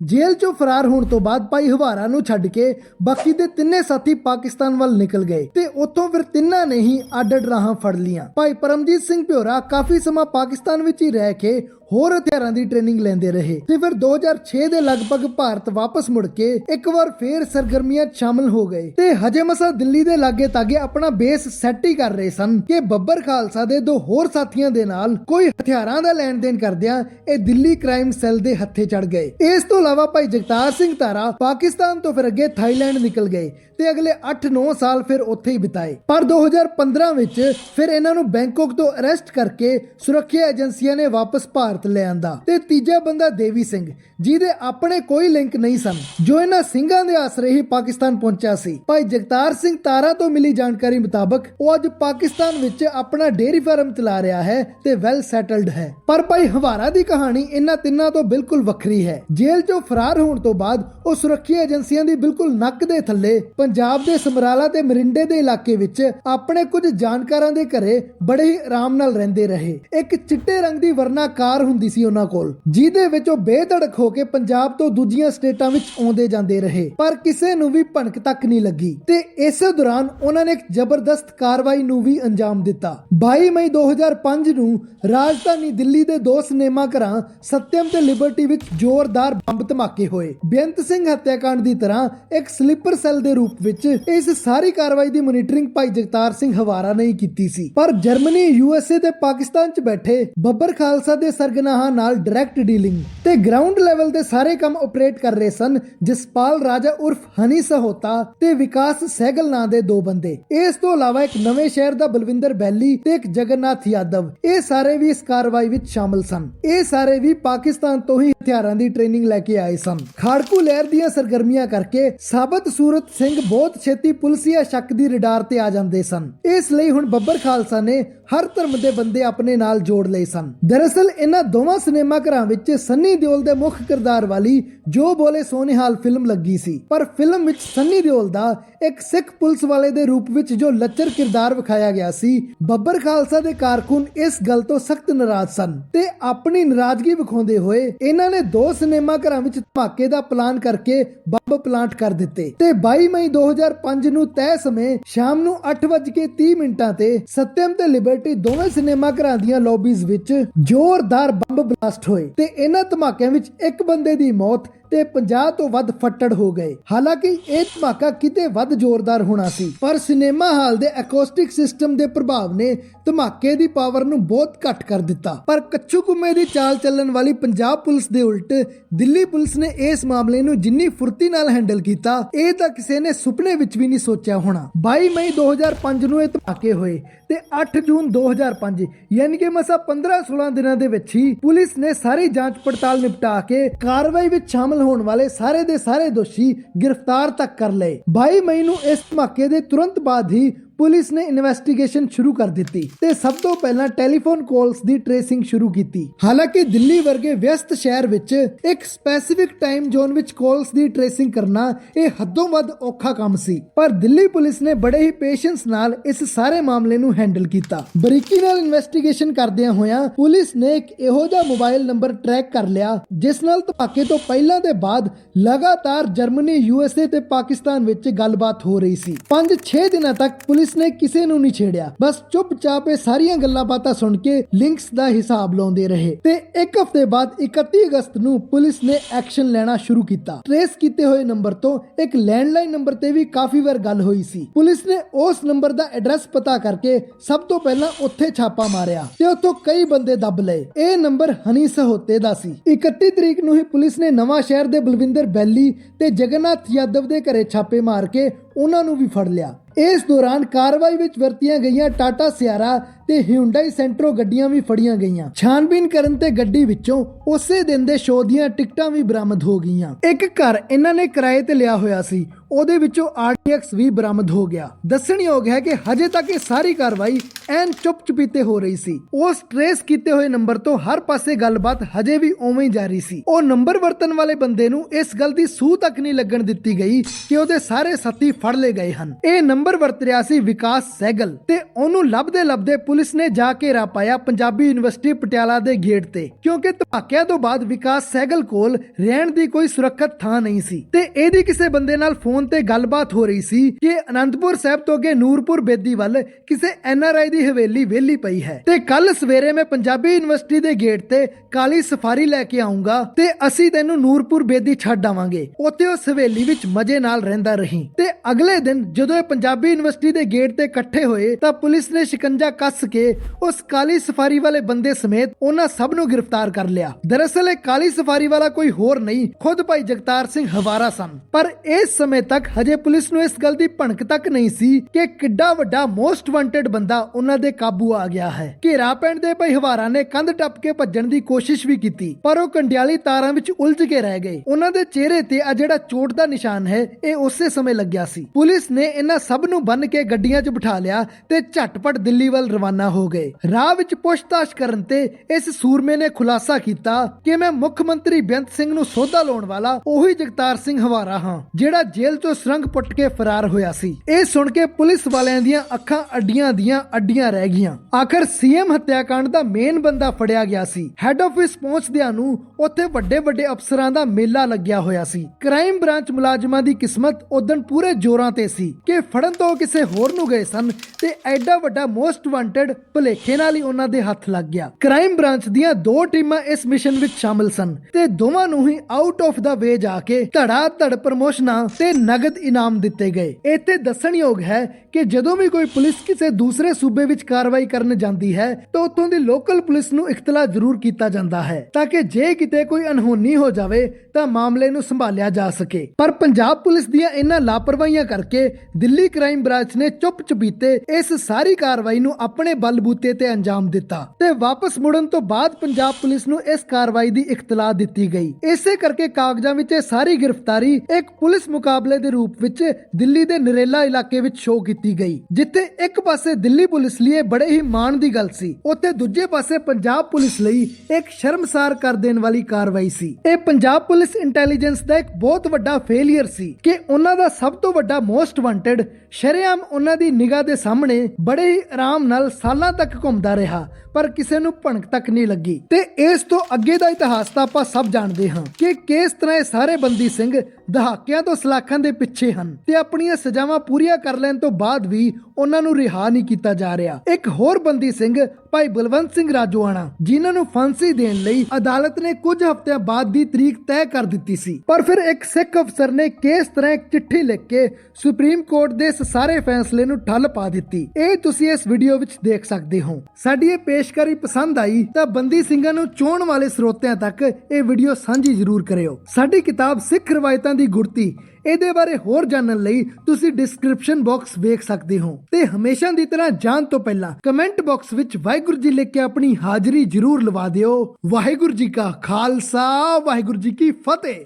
ਜੇਲ੍ਹ ਚੋਂ ਫਰਾਰ ਹੋਣ ਤੋਂ ਬਾਅਦ ਭਾਈ ਹਵਾਰਾ ਨੂੰ ਛੱਡ ਕੇ ਬਾਕੀ ਦੇ ਤਿੰਨੇ ਸਾਥੀ ਪਾਕਿਸਤਾਨ ਵੱਲ ਨਿਕਲ ਗਏ ਤੇ ਉੱਥੋਂ ਫਿਰ ਤਿੰਨਾਂ ਨੇ ਹੀ ਅੱਡ-ਅੱਡ ਰਾਹਾਂ ਫੜ ਲੀਆਂ ਭਾਈ ਪਰਮਜੀਤ ਸਿੰਘ ਭਿਓਰਾ ਕਾਫੀ ਸਮਾਂ ਪਾਕਿਸਤਾਨ ਵਿੱਚ ਹੀ ਰਹਿ ਕੇ ਹੋਰ ਹਥਿਆਰਾਂ ਦੀ ਟ੍ਰੇਨਿੰਗ ਲੈਂਦੇ ਰਹੇ ਤੇ ਫਿਰ 2006 ਦੇ ਲਗਭਗ ਭਾਰਤ ਵਾਪਸ ਮੁੜ ਕੇ ਇੱਕ ਵਾਰ ਫੇਰ ਸਰਗਰਮੀਆਂ 'ਚ ਸ਼ਾਮਲ ਹੋ ਗਏ ਤੇ ਹਜੇ ਮਸਾ ਦਿੱਲੀ ਦੇ ਲਾਗੇ ਤਾਗੇ ਆਪਣਾ ਬੇਸ ਸੈੱਟ ਹੀ ਕਰ ਰਹੇ ਸਨ ਕਿ ਬੱਬਰ ਖਾਲਸਾ ਦੇ ਦੋ ਹੋਰ ਸਾਥੀਆਂ ਦੇ ਨਾਲ ਕੋਈ ਹਥਿਆਰਾਂ ਦਾ ਲੈਣ ਦੇਣ ਕਰਦਿਆਂ ਇਹ ਦਿੱਲੀ ਕ੍ਰਾਈਮ ਸੈੱਲ ਦੇ ਹੱਥੇ ਚੜ ਗਏ। ਇਸ ਤੋਂ ਇਲਾਵਾ ਭਾਈ ਜਗਤਾਰ ਸਿੰਘ ਤਾਰਾ ਪਾਕਿਸਤਾਨ ਤੋਂ ਫਿਰ ਅੱਗੇ ਥਾਈਲੈਂਡ ਨਿਕਲ ਗਏ ਤੇ ਅਗਲੇ 8-9 ਸਾਲ ਫਿਰ ਉੱਥੇ ਹੀ ਬਿਤਾਏ। ਪਰ 2015 ਵਿੱਚ ਫਿਰ ਇਹਨਾਂ ਨੂੰ ਬੈਂਕਾਕ ਤੋਂ ਅਰੈਸਟ ਕਰਕੇ ਸੁਰੱਖਿਆ ਏਜੰਸੀਆਂ ਨੇ ਵਾਪਸ ਭਾਰਤ ਭਾਰਤ ਲੈ ਆਂਦਾ। ਤੇ ਤੀਜਾ ਬੰਦਾ ਦੇਵੀ ਸਿੰਘ, ਜਿਹਦੇ ਆਪਣੇ ਕੋਈ ਲਿੰਕ ਨਹੀਂ ਸਨ, ਜੋ ਇਹਨਾਂ ਸਿੰਘਾਂ ਦੇ ਆਸਰੇ ਹੀ ਪਾਕਿਸਤਾਨ ਪਹੁੰਚਿਆ ਸੀ। ਭਾਈ ਜਗਤਾਰ ਸਿੰਘ ਤਾਰਾ ਤੋਂ ਮਿਲੀ ਜਾਣਕਾਰੀ ਮੁਤਾਬਕ, ਉਹ ਅੱਜ ਪਾਕਿਸਤਾਨ ਵਿੱਚ ਆਪਣਾ ਡੇਅਰੀ ਫਾਰਮ ਚਲਾ ਰਿਹਾ ਹੈ ਤੇ ਵੈਲ ਸੈਟਲਡ ਹੈ। ਪਰ ਭਾਈ ਹਵਾਰਾ ਦੀ ਕਹਾਣੀ ਇਹਨਾਂ ਤਿੰਨਾਂ ਤੋਂ ਬਿਲਕੁਲ ਵੱਖਰੀ ਹੈ। ਜੇਲ੍ਹ ਚੋਂ ਫਰਾਰ ਹੋਣ ਤੋਂ ਬਾਅਦ, ਉਹ ਸੁਰੱਖਿਆ ਏਜੰਸੀਆਂ ਦੀ ਬਿਲਕੁਲ ਨੱਕ ਦੇ ਥੱਲੇ ਪੰਜਾਬ ਦੇ ਸਮਰਾਲਾ ਤੇ ਮਰਿੰਡੇ ਦੇ ਇਲਾਕੇ ਵਿੱਚ ਆਪਣੇ ਕੁਝ ਜਾਣਕਾਰਾਂ ਦੇ ਘਰੇ ਬੜੇ ਹੀ ਆਰਾਮ ਨਾਲ ਰਹਿੰਦੇ ਰਹੇ। ਇੱਕ ਚਿੱਟੇ ਰੰਗ ਦੀ ਵਰਨਾ ਕਾਰ ਹੁੰਦੀ ਸੀ ਉਹਨਾਂ ਕੋਲ, ਜਿਹਦੇ ਵਿੱਚ ਉਹ ਬੇਧੜਕ ਹੋ ਕੇ ਪੰਜਾਬ ਤੋਂ ਦੂਜੀਆਂ ਸਟੇਟਾਂ ਵਿੱਚ ਆਉਂਦੇ ਜਾਂਦੇ ਰਹੇ, ਪਰ ਕਿਸੇ ਨੂੰ ਵੀ ਭਣਕ ਤੱਕ ਨਹੀਂ ਲੱਗੀ। ਤੇ ਇਸੇ ਦੌਰਾਨ ਉਹਨਾਂ ਨੇ ਇੱਕ ਜ਼ਬਰਦਸਤ ਕਾਰਵਾਈ ਨੂੰ ਵੀ ਅੰਜਾਮ ਦਿੱਤਾ। 22 ਮਈ 2005 ਨੂੰ ਰਾਜਧਾਨੀ ਦਿੱਲੀ ਦੇ ਦੋ ਸਿਨੇਮਾ ਘਰਾਂ ਸਤਿਅਮ ਤੇ ਲਿਬਰਟੀ ਵਿੱਚ ਜ਼ੋਰਦਾਰ ਬੰਬ ਧਮਾਕੇ ਹੋਏ। ਬੇਅੰਤ ਸਿੰਘ ਹੱਤਿਆਕਾਂਡ ਦੀ ਤਰ੍ਹਾਂ ਇੱਕ ਸਲੀਪਰ ਸੈੱਲ ਦੇ ਰੂਪ ਵਿੱਚ ਇਸ ਸਾਰੀ ਕਾਰਵਾਈ ਦੀ ਮੋਨੀਟਰਿੰਗ ਭਾਈ ਜਗਤਾਰ ਸਿੰਘ ਹਵਾਰਾ ਨੇ ਕੀਤੀ ਸੀ। ਪਰ ਜਰਮਨੀ ਯੂਐਸਏ ਤੇ ਪਾਕਿਸਤਾਨ 'ਚ ਬੈਠੇ ਬੱਬਰ ਖਾਲਸਾ ਦੇ ਸਰਗਨਾਹਾਂ ਨਾਲ ਡਾਇਰੈਕਟ ਡੀਲਿੰਗ ਤੇ ਗਰਾਊਂਡ ਲੈਵਲ ਦੇ ਸਾਰੇ ਕੰਮ ਆਪਰੇਟ ਕਰ ਰਹੇ ਸਨ, ਜਸਪਾਲ ਰਾਜਾ ਉਰਫ ਹਨੀ ਸਹੋਤਾ ਤੇ ਵਿਕਾਸ ਸਹਿਗਲ ਨਾਂ ਦੇ ਦੋ ਬੰਦੇ। ਇਸ ਤੋਂ ਇਲਾਵਾ ਇੱਕ ਨਵੇਂ ਸ਼ਹਿਰ ਦਾ ਬਲਵਿੰਦਰ ਬੈਲੀ ਤੇ ਇੱਕ ਜਗਨਨਾਥ ਯਾਦਵ। ਇਹ ਸਾਰੇ ਵੀ ਇਸ ਕਾਰਵਾਈ ਵਿੱਚ ਸ਼ਾਮਲ ਸਨ। ਇਹ ਸਾਰੇ ਵੀ ਪਾਕਿਸਤਾਨ ਤੋਂ ਹੀ ਹਥਿਆਰਾਂ ਦੀ ਟ੍ਰੇਨਿੰਗ ਲੈ ਕੇ ਆਏ ਸਨ। ਖਾੜਕੂ ਲਹਿਰ ਦੀਆਂ ਸਰਗਰਮੀਆਂ ਕਰਕੇ ਸਾਬਤ ਸੂਰਤ ਸਿੰਘ ਬਹੁਤ ਛੇਤੀ ਪੁਲਸੀਆ ਸ਼ੱਕ ਦੀ ਰਡਾਰ ਤੇ ਆ ਜਾਂਦੇ ਸਨ। ਇਸ ਲਈ ਹੁਣ ਬੱਬਰ ਖਾਲਸਾ ਨੇ ਹਰ ਧਰਮ ਦੇ ਬੰਦੇ ਆਪਣੇ ਨਾਲ ਜੋੜ ਲਏ ਸਨ। ਦਰਅਸਲ, ਇਹਨਾਂ ਦੋਵਾਂ ਸਿਨੇਮਾ ਘਰਾਂ ਵਿੱਚ ਸੰਨੀ ਦਿਓਲ ਦੇ ਮੁੱਖ ਕਿਰਦਾਰ ਵਾਲੀ ਜੋ ਬੋਲੇ ਸੋਨਿਹਾਲ ਫਿਲਮ ਲੱਗੀ ਸੀ। ਪਰ ਫਿਲਮ ਵਿੱਚ ਸੰਨੀ ਦਿਓਲ ਦਾ ਇੱਕ ਸਿੱਖ ਪੁਲਿਸ ਵਾਲੇ ਦੇ ਰੂਪ ਵਿੱਚ ਜੋ ਲੱਚਰ ਕਿਰਦਾਰ ਵਿਖਾਇਆ ਗਿਆ ਸੀ, ਬੱਬਰ ਖਾਲਸਾ ਦੇ ਕਾਰਕੁਨ ਇਸ ਗੱਲ ਤੋਂ ਸਖਤ ਨਾਰਾਜ਼ ਸਨ ਤੇ ਆਪਣੀ ਨਾਰਾਜ਼ਗੀ ਵਿਖਾਉਂਦੇ ਹੋਏ ਇਹਨਾਂ ਨੇ ਦੋ ਸਿਨੇਮਾ ਘਰਾਂ ਵਿੱਚ ਧਮਾਕੇ ਦਾ ਪਲਾਨ ਕਰਕੇ ਬੰਬ ਪਲਾਂਟ ਕਰ ਦਿੱਤੇ ਤੇ 22 ਮਈ 2005 ਨੂੰ ਤੈਅ ਸਮੇਂ ਸ਼ਾਮ ਨੂੰ 8:30 ਮਿੰਟਾਂ ਤੇ ਸਤਿਅਮ ਤੇ ਲਿਬਰਟੀ ਦੋਵੇਂ ਸਿਨੇਮਾ ਘਰਾਂ ਦੀਆਂ ਲੌਬੀਜ਼ ਵਿੱਚ ਜ਼ੋਰਦਾਰ ਬੰਬ ਬਲਾਸਟ ਹੋਏ ਤੇ ਇਹਨਾਂ ਧਮਾਕਿਆਂ ਵਿੱਚ ਇੱਕ ਬੰਦੇ ਦੀ ਮੌਤ ਤੇ 50 ਤੋਂ ਵੱਧ ਫੱਟੜ ਹੋ ਗਏ। ਹਾਲਾਂਕਿ ਇਹ ਧਮਾਕਾ ਕਿਤੇ ਵੱਧ ਜ਼ੋਰਦਾਰ ਹੋਣਾ ਸੀ। ਪਰ ਸਿਨੇਮਾ ਹਾਲ ਦੇ ਐਕੋਸਟਿਕ ਸਿਸਟਮ ਦੇ ਪ੍ਰਭਾਵ ਨੇ ਧਮਾਕੇ ਦੀ ਪਾਵਰ ਨੂੰ ਬਹੁਤ ਘੱਟ ਕਰ ਦਿੱਤਾ। ਪਰ ਕੱਚੂ ਕੁੰਮੇ ਦੀ ਚਾਲ ਚੱਲਣ ਵਾਲੀ ਪੰਜਾਬ ਪੁਲਿਸ ਦੇ ਉਲਟ ਦਿੱਲੀ ਪੁਲਿਸ ਨੇ ਇਸ ਮਾਮਲੇ ਨੂੰ ਜਿੰਨੀ ਫੁਰਤੀ ਨਾਲ ਹੈਂਡਲ ਕੀਤਾ, ਇਹ ਤਾਂ ਕਿਸੇ ਨੇ ਸੁਪਨੇ ਵਿੱਚ ਵੀ ਨਹੀਂ ਸੋਚਿਆ ਹੋਣਾ। 22 ਮਈ 2005 ਨੂੰ ਇਹ ਧਮਾਕੇ ਹੋਏ ਤੇ 8 ਜੂਨ 2005 ਯਾਨੀ ਕਿ ਮਸਾ 15-16 ਦਿਨਾਂ ਦੇ ਵਿੱਚ ਹੀ ਪੁਲਿਸ ਨੇ ਸਾਰੀ ਜਾਂਚ ਪੜਤਾਲ ਨਿਪਟਾ ਕੇ ਕਾਰਵਾਈ ਵਿੱਚ ਸ਼ਾਮਲ ਹੋਣ ਵਾਲੇ ਸਾਰੇ ਦੇ ਸਾਰੇ ਦੋਸ਼ੀ ਗ੍ਰਿਫਤਾਰ ਤੱਕ ਕਰ ਲਏ। 22 ਮਈ ਨੂੰ ਇਸ ਧਮਾਕੇ ਦੇ ਤੁਰੰਤ ਬਾਅਦ ਹੀ ਪੁਲਿਸ ਨੇ ਇਨਵੈਸਟੀਗੇਸ਼ਨ ਸ਼ੁਰੂ ਕਰ ਦਿੱਤੀ ਤੇ ਸਭ ਤੋਂ ਪਹਿਲਾਂ ਟੈਲੀਫੋਨ ਕਾਲਸ ਦੀ ਟ੍ਰੇਸਿੰਗ ਸ਼ੁਰੂ ਕੀਤੀ। ਹਾਲਾਂਕਿ ਦਿੱਲੀ ਵਰਗੇ ਵਿਅਸਤ ਸ਼ਹਿਰ ਵਿੱਚ ਇੱਕ ਸਪੈਸੀਫਿਕ ਟਾਈਮ ਜ਼ੋਨ ਵਿੱਚ ਕਾਲਸ ਦੀ ਟ੍ਰੇਸਿੰਗ ਕਰਨਾ ਇਹ ਹੱਦੋਂ ਵੱਧ ਔਖਾ ਕੰਮ ਸੀ। ਪਰ ਦਿੱਲੀ ਪੁਲਿਸ ਨੇ ਬੜੇ ਹੀ ਪੇਸ਼ੈਂਸ ਨਾਲ ਇਸ ਸਾਰੇ ਮਾਮਲੇ ਨੂੰ ਹੈਂਡਲ ਕੀਤਾ। ਬਰੀਕੀ ਨਾਲ ਇਨਵੈਸਟੀਗੇਸ਼ਨ ਕਰਦਿਆਂ ਹੋਇਆਂ ਪੁਲਿਸ ਨੇ ਇੱਕ ਇਹੋ ਜਿਹਾ ਮੋਬਾਈਲ ਨੰਬਰ ਟਰੈਕ ਕਰ ਲਿਆ, ਜਿਸ ਨਾਲ ਧਮਾਕੇ ਤੋਂ ਪਹਿਲਾਂ ਤੇ ਬਾਅਦ ਲਗਾਤਾਰ ਜਰਮਨੀ ਯੂਐਸਏ ਤੇ ਪਾਕਿਸਤਾਨ ਵਿੱਚ ਗੱਲਬਾਤ ਹੋ ਰਹੀ ਸੀ। 5-6 ਦਿਨਾਂ ਤੱਕ ਪੁਲਿਸ ਨੇ ਕਿਸੇ ਨੂੰ ਨਹੀਂ ਛੇੜਿਆ। ਬਸ ਚੁੱਪਚਾਪ ਇਹ ਸਾਰੀਆਂ ਗੱਲਾਂ ਬਾਤਾਂ ਸੁਣ ਕੇ ਲਿੰਕਸ ਦਾ ਹਿਸਾਬ ਲਾਉਂਦੇ ਰਹੇ। ਤੇ ਇੱਕ ਹਫ਼ਤੇ ਬਾਅਦ 31 ਅਗਸਤ ਨੂੰ ਪੁਲਿਸ ਨੇ ਐਕਸ਼ਨ ਲੈਣਾ ਸ਼ੁਰੂ ਕੀਤਾ। ਟ੍ਰੇਸ ਕੀਤੇ ਹੋਏ ਨੰਬਰ ਤੋਂ ਇੱਕ ਲੈਂਡਲਾਈਨ ਨੰਬਰ ਤੇ ਵੀ ਕਾਫੀ ਵਾਰ ਗੱਲ ਹੋਈ ਸੀ। ਪੁਲਿਸ ਨੇ ਉਸ ਨੰਬਰ ਦਾ ਐਡਰੈਸ ਪਤਾ ਕਰਕੇ ਸਭ ਤੋਂ ਪਹਿਲਾਂ ਉੱਥੇ ਛਾਪਾ ਮਾਰਿਆ ਤੇ ਉੱਥੋਂ ਕਈ ਬੰਦੇ ਦੱਬ ਲਏ। ਇਹ ਨੰਬਰ ਹਨੀ ਸਹੋਤੇ ਦਾ ਸੀ। 31 ਤਰੀਕ ਨੂੰ ਹੀ ਪੁਲਿਸ ਨੇ ਨਵਾਂ ਸ਼ਹਿਰ ਦੇ ਬਲਵਿੰਦਰ ਬੈਲੀ ਤੇ ਜਗਨਨਾਥ ਯਾਦਵ ਦੇ ਘਰੇ ਛਾਪੇ ਮਾਰ ਕੇ ਉਹਨਾਂ ਨੂੰ ਵੀ ਫੜ ਲਿਆ। ਇਸ ਦੌਰਾਨ ਕਾਰਵਾਈ ਵਿੱਚ ਵਰਤੀਆਂ ਗਈਆਂ ਟਾਟਾ ਸਿਆਰਾ ਤੇ ਹਿਊਂਡਾਈ ਸੈਂਟਰੋ ਗੱਡੀਆਂ ਵੀ ਫੜੀਆਂ ਗਈਆਂ। ਛਾਨਬੀਨ ਕਰਨ ਤੇ ਗੱਡੀ ਵਿੱਚੋਂ ਉਸੇ ਦਿਨ ਦੇ ਸ਼ੋਅ ਦੀਆਂ ਟਿਕਟਾਂ ਵੀ ਬਰਾਮਦ ਹੋ ਗਈਆਂ। ਇੱਕ ਘਰ ਇਹਨਾਂ ਨੇ ਕਿਰਾਏ ਤੇ ਲਿਆ ਹੋਇਆ ਸੀ। ਉਹਦੇ ਵਿੱਚੋਂ RTX ਵੀ ਬਰਾਮਦ ਹੋ ਗਿਆ। ਦੱਸਣਯੋਗ ਹੈ ਕਿ ਹਜੇ ਤੱਕ ਇਹ ਸਾਰੀ ਕਾਰਵਾਈ ਐਨ ਚੁੱਪ ਹੋ ਰਹੀ ਸੀ। ਉਸ ਟ੍ਰੇਸ ਕੀਤੇ ਹੋਏ ਨੰਬਰ ਤੋਂ ਹਰ ਪਾਸੇ ਗੱਲਬਾਤ ਹਜੇ ਵੀ ਉਵੇਂ ਹੀ ਜਾਰੀ ਸੀ। ਉਹ ਨੰਬਰ ਵਰਤਣ ਵਾਲੇ ਬੰਦੇ ਨੂੰ ਇਸ ਗੱਲ ਦੀ ਸੂਹ ਤੱਕ ਨਹੀਂ ਲੱਗਣ ਦਿੱਤੀ ਗਈ ਕਿ ਉਹਦੇ ਸਾਰੇ ਸਾਥੀ ਫੜ ਲਏ ਗਏ ਹਨ। ਇਹ ਨੰਬਰ ਵਰਤ ਰਿਹਾ ਸੀ ਵਿਕਾਸ ਸੈਗਲ ਤੇ ਉਹਨੂੰ ਲੱਭਦੇ ਲੱਭਦੇ ਪੁਲਿਸ ਨੇ ਜਾ ਕੇ ਰਾ ਪਾਇਆ ਪੰਜਾਬੀ ਯੂਨੀਵਰਸਿਟੀ ਪਟਿਆਲਾ ਦੇ ਗੇਟ ਤੇ। ਕਿਉਂਕਿ ਧਮਾਕਿਆਂ ਤੋਂ ਬਾਅਦ ਵਿਕਾਸ ਸੈਗਲ ਕੋਲ ਰਹਿਣ ਦੀ ਕੋਈ ਸੁਰੱਖਿਅਤ ਥਾਂ ਨਹੀਂ ਸੀ ਤੇ ਇਹਦੀ ਕਿਸੇ ਬੰਦੇ ਨਾਲ ਫੋਨ ਤੇ ਗੱਲਬਾਤ ਹੋ ਰਹੀ ਸੀ ਕਿ ਅਨੰਦਪੁਰ ਸਾਹਿਬ ਤੋਂ ਅੱਗੇ ਨੂਰਪੁਰ ਬੇਦੀ ਵੱਲ ਕਿਸੇ ਐਨਆਰਆਈ ਦੀ ਹਵੇਲੀ ਵਿਹਲੀ ਪਈ ਹੈ। ਤੇ ਕੱਲ ਸਵੇਰੇ ਮੈਂ ਪੰਜਾਬੀ ਯੂਨੀਵਰਸਿਟੀ ਦੇ ਗੇਟ ਤੇ ਕਾਲੀ ਸਫਾਰੀ ਲੈ ਕੇ ਆਉਂਗਾ ਤੇ ਅਸੀਂ ਤੈਨੂੰ ਨੂਰਪੁਰ ਬੇਦੀ ਛੱਡ ਆਵਾਂਗੇ। ਉੱਥੇ ਉਸ ਹਵੇਲੀ ਵਿੱਚ ਮਜ਼ੇ ਨਾਲ ਰਹਿੰਦਾ ਰਹੀਂ। ਤੇ ਅਗਲੇ ਦਿਨ ਜਦੋਂ ਇਹ ਪੰਜਾਬੀ ਯੂਨੀਵਰਸਿਟੀ ਦੇ ਗੇਟ ਤੇ ਇਕੱਠੇ ਹੋਏ ਤਾਂ ਪੁਲਿਸ ਨੇ ਸ਼ਿਕੰਜਾ ਕੱਸ ਕੇ ਉਸ ਕਾਲੀ ਸਫਾਰੀ ਵਾਲੇ ਬੰਦੇ ਸਮੇਤ ਉਹਨਾਂ ਸਭ ਨੂੰ ਗ੍ਰਿਫਤਾਰ ਕਰ ਲਿਆ। ਦਰਅਸਲ ਇਹ ਕਾਲੀ ਸਫਾਰੀ ਵਾਲਾ ਕੋਈ ਹੋਰ ਨਹੀਂ, ਖੁਦ ਭਾਈ ਜਗਤਾਰ ਸਿੰਘ ਹਵਾਰਾ ਸਨ। ਪਰ ਇਸ ਸਮੇਂ ਤੱਕ ਹਜੇ ਪੁਲਿਸ ਨੂੰ ਇਸ ਗੱਲ ਦੀ ਭਣਕ ਤੱਕ ਨਹੀਂ ਸੀ ਕਿ ਕਿੱਡਾ ਵੱਡਾ ਮੋਸਟ ਵਾਂਟਡ ਬੰਦਾ ਉਹਨਾਂ ਦੇ ਕਾਬੂ ਆ ਗਿਆ ਹੈ। ਘੇਰਾ ਪੈਣ ਦੇ ਭਾਈ ਹਵਾਰਾ ਨੇ ਕੰਧ ਟੱਪ ਕੇ ਭੱਜਣ ਦੀ ਕੋਸ਼ਿਸ਼ ਵੀ ਕੀਤੀ, ਪਰ ਉਹ ਕੰਡਿਆਲੀ ਤਾਰਾਂ ਵਿੱਚ ਉਲਝ ਕੇ ਰਹਿ ਗਏ। ਉਹਨਾਂ ਦੇ ਚਿਹਰੇ ਤੇ ਆ ਜਿਹੜਾ ਚੋਟ ਦਾ ਨਿਸ਼ਾਨ ਹੈ, ਇਹ ਉਸੇ ਸਮੇਂ ਲੱਗਿਆ ਸੀ। ਪੁਲਿਸ ਨੇ ਇਹਨਾਂ ਸਭ ਨੂੰ ਬੰਨ ਕੇ ਗੱਡੀਆਂ 'ਚ ਬਿਠਾ ਲਿਆ ਤੇ ਝਟਪਟ ਦਿੱਲੀ ਵੱਲ ਰਵਾਨਾ ਹੋ ਗਏ। ਰਾਹ ਵਿੱਚ ਪੁੱਛਤਾਛ ਕਰਨ ਤੇ ਇਸ ਸੂਰਮੇ ਨੇ ਖੁਲਾਸਾ ਕੀਤਾ ਕਿ ਮੈਂ ਮੁੱਖ ਮੰਤਰੀ ਬੇਅੰਤ ਸਿੰਘ ਨੂੰ ਸੌਦਾ ਲਾਉਣ ਵਾਲਾ ਉਹੀ ਜਗਤਾਰ ਸਿੰਘ ਹਵਾਰਾ ਹਾਂ, ਜਿਹੜਾ ਜੇਲ੍ਹ 'ਚੋਂ ਸੁਰੰਗ ਪੁੱਟ ਕੇ ਫਰਾਰ ਹੋਇਆ ਸੀ। ਇਹ ਸੁਣ ਕੇ ਪੁਲਿਸ ਵਾਲਿਆਂ ਦੀਆਂ ਅੱਖਾਂ ਅੱਡੀਆਂ ਦੀਆਂ ਅੱਡੀਆਂ ਰਹਿ ਗਈਆਂ। ਆਖਰ ਸੀਐਮ ਹੱਤਿਆਕਾਂਡ ਦਾ ਮੇਨ ਬੰਦਾ ਫੜਿਆ ਗਿਆ ਸੀ। ਹੈੱਡ ਆਫਿਸ ਪਹੁੰਚਦਿਆਂ ਨੂੰ ਉੱਥੇ ਵੱਡੇ ਵੱਡੇ ਅਫਸਰਾਂ ਦਾ ਮੇਲਾ ਲੱਗਿਆ ਹੋਇਆ ਸੀ। ਕ੍ਰਾਈਮ ਬ੍ਰਾਂਚ ਮੁਲਾਜ਼ਮਾਂ ਦੀ ਕਿਸਮਤ ਉਦੋਂ ਪੂਰੇ ਜ਼ੋਰਾਂ ਤੇ ਸੀ ਕਿ ਫੜਨ ਤੋਂ ਕਿਸੇ ਹੋਰ ਨੂੰ ਗਏ ਸਨ ਤੇ ਐਡਾ ਵੱਡਾ ਮੋਸਟ ਵਾਂਟਡ ਭੁਲੇਖੇ ਨਾਲ ਹੀ ਉਹਨਾਂ ਦੇ ਹੱਥ ਲੱਗ ਗਿਆ। ਕ੍ਰਾਈਮ ਬ੍ਰਾਂਚ ਦੀਆਂ ਦੋ ਟੀਮਾਂ ਇਸ ਮਿਸ਼ਨ ਵਿੱਚ ਸ਼ਾਮਲ ਸਨ ਤੇ ਦੋਵਾਂ ਨੂੰ ਹੀ ਆਊਟ ਆਫ ਦਾ ਵੇ ਜਾ ਕੇ ਧੜਾ ਧੜ ਪ੍ਰਮੋਸ਼ਨਾਂ ਤੇ ਨਗਦ ਇਨਾਮ ਦਿੱਤੇ ਗਏ। ਇੱਥੇ ਦੱਸਣਯੋਗ ਹੈ ਕਿ ਜਦੋਂ ਵੀ ਕੋਈ ਪੁਲਿਸ ਕਿਸੇ ਦੂਸਰੇ ਸੂਬੇ ਵਿੱਚ ਕਾਰਵਾਈ ਕਰਨ ਜਾਂਦੀ ਹੈ, ਤਾਂ ਉੱਥੋਂ ਦੀ ਲੋਕਲ ਪੁਲਿਸ ਨੂੰ ਇਖਤਲਾ ਜ਼ਰੂਰ ਕੀਤਾ ਜਾਂਦਾ ਹੈ, ਤਾਂ ਕਿ ਜੇ ਕਿਤੇ ਕੋਈ ਅਨਹੋਨੀ ਹੋ ਜਾਵੇ, ਤਾਂ ਮਾਮਲੇ ਨੂੰ ਸੰਭਾਲਿਆ ਜਾ ਸਕੇ। ਪਰ ਪੰਜਾਬ ਪੁਲਿਸ ਦੀਆਂ ਇਹਨਾਂ ਲਾਪਰਵਾਹੀਆਂ ਕਰਕੇ ਦਿੱਲੀ ਕ੍ਰਾਈਮ ਬ੍ਰਾਂਚ ਨੇ ਚੁੱਪ ਚੁਪੀਤੇ ਇਸ ਸਾਰੀ ਕਾਰਵਾਈ ਨੂੰ ਆਪਣੇ ਬਲਬੂਤੇ ਤੇ ਅੰਜਾਮ ਦਿੱਤਾ ਤੇ ਵਾਪਸ ਮੁੜਨ ਤੋਂ ਬਾਅਦ ਪੰਜਾਬ ਪੁਲਿਸ ਨੂੰ ਇਸ ਕਾਰਵਾਈ ਦੀ ਇਖਤਲਾ ਦਿੱਤੀ ਗਈ। ਇਸੇ ਕਰਕੇ ਕਾਗਜ਼ਾਂ ਵਿੱਚ ਇਹ ਸਾਰੀ ਗ੍ਰਿਫਤਾਰੀ ਇੱਕ ਪੁਲਿਸ ਮੁਕਾਬਲੇ ਦੇ ਰੂਪ ਵਿੱਚ ਦਿੱਲੀ ਦੇ ਨਰੇਲਾ ਇਲਾਕੇ ਵਿੱਚ ਸ਼ੋਅ ਕੀਤੀ ਗਈ, ਜਿੱਥੇ ਇੱਕ ਪਾਸੇ ਦਿੱਲੀ ਪੁਲਿਸ ਲਈ ਇਹ ਬੜੇ ਹੀ ਮਾਣ ਦੀ ਗੱਲ ਸੀ, ਉੱਥੇ ਦੂਜੇ ਪਾਸੇ ਪੰਜਾਬ ਪੁਲਿਸ ਲਈ ਇੱਕ ਸ਼ਰਮਸਾਰ ਕਰ ਦੇਣ ਵਾਲੀ ਕਾਰਵਾਈ ਸੀ। ਇਹ ਪੰਜਾਬ ਪੁਲਿਸ ਇੰਟੈਲੀਜੈਂਸ ਦਾ ਇੱਕ ਬਹੁਤ ਵੱਡਾ ਫੇਲਿਅਰ ਸੀ ਕਿ ਉਹਨਾਂ ਦਾ ਸਭ ਤੋਂ ਵੱਡਾ ਮੋਸਟ ਵਾਂਟਡ ਸ਼ਰੇਆਮ ਉਹਨਾਂ ਦੀ ਨਿਗਾਹ ਦੇ ਸਾਹਮਣੇ ਬੜੇ ਹੀ ਆਰਾਮ ਨਾਲ ਸਾਲਾਂ ਤੱਕ ਘੁੰਮਦਾ ਰਿਹਾ, ਪਰ ਕਿਸੇ ਨੂੰ ਭਣਕ ਤੱਕ ਨਹੀਂ ਲੱਗੀ। ਤੇ ਇਸ ਤੋਂ ਅੱਗੇ ਦਾ ਇਤਿਹਾਸ ਤਾਂ ਆਪਾਂ ਸਭ ਜਾਣਦੇ ਹਾਂ ਕਿ ਕਿਸ ਤਰ੍ਹਾਂ ਇਹ ਸਾਰੇ ਬੰਦੀ ਸਿੰਘ ਦਹਾਕਿਆਂ ਤੋਂ ਸਲਾਖਾਂ ਦੇ ਪਿੱਛੇ ਹਨ ਤੇ ਆਪਣੀਆਂ ਸਜ਼ਾਵਾਂ ਪੂਰੀਆਂ ਕਰ ਲੈਣ ਤੋਂ ਬਾਅਦ ਵੀ ਉਹਨਾਂ ਨੂੰ ਰਿਹਾ ਨਹੀਂ ਕੀਤਾ ਜਾ ਰਿਹਾ। ਇੱਕ ਹੋਰ ਬੰਦੀ ਸਿੰਘ ਭਾਈ ਬਲਵੰਤ ਸਿੰਘ ਰਾਜੋਆਣਾ, ਜਿਨ੍ਹਾਂ ਨੂੰ ਫਾਂਸੀ ਦੇਣ ਲਈ ਅਦਾਲਤ ਨੇ ਕੁਝ ਹਫ਼ਤਿਆਂ ਬਾਅਦ ਦੀ ਤਰੀਕ ਤੈਅ ਕਰ ਦਿੱਤੀ ਸੀ। ਪਰ ਫਿਰ ਇੱਕ ਸਿੱਖ ਅਫਸਰ ਨੇ ਕਿਸ ਤਰ੍ਹਾਂ ਇੱਕ ਚਿੱਠੀ ਲਿਖ ਕੇ ਸੁਪਰੀਮ ਕੋਰਟ ਦੇ ਇਸ ਸਾਰੇ ਫੈਸਲੇ ਨੂੰ ਠੱਲ ਪਾ ਦਿੱਤੀ। ਇਹ ਤੁਸੀਂ ਇਸ ਵੀਡੀਓ ਵਿੱਚ ਦੇਖ ਸਕਦੇ ਹੋ। ਸਾਡੀ ਇਹ ਪੇਸ਼ਕਾਰੀ ਪਸੰਦ ਆਈ ਤਾਂ ਬੰਦੀ ਸਿੰਘਾਂ ਨੂੰ ਚੋਣ ਵਾਲੇ ਸਰੋਤਿਆਂ ਤੱਕ ਇਹ ਵੀਡੀਓ ਸਾਂਝੀ ਜ਼ਰੂਰ ਕਰਿਓ। ਸਾਡੀ ਕਿਤਾਬ ਸਿੱਖ ਰਵਾਇਤਾਂ ਦੀ ਗੁਰਤੀ ਇਹਦੇ ਬਾਰੇ ਹੋਰ ਜਾਣਨ ਲਈ ਤੁਸੀਂ ਡਿਸਕ੍ਰਿਪਸ਼ਨ ਬਾਕਸ ਵੇਖ ਸਕਦੇ ਹੋ। ਤੇ ਹਮੇਸ਼ਾ ਦੀ ਤਰ੍ਹਾਂ ਜਾਣ ਤੋਂ ਪਹਿਲਾਂ ਕਮੈਂਟ ਬਾਕਸ ਵਿੱਚ ਵਾਹਿਗੁਰੂ ਜੀ ਲਿਖ ਕੇ ਆਪਣੀ ਹਾਜ਼ਰੀ ਜ਼ਰੂਰ ਲਵਾ ਦਿਓ। ਵਾਹਿਗੁਰੂ ਜੀ ਕਾ ਖਾਲਸਾ, ਵਾਹਿਗੁਰੂ ਜੀ ਕੀ ਫਤਿਹ।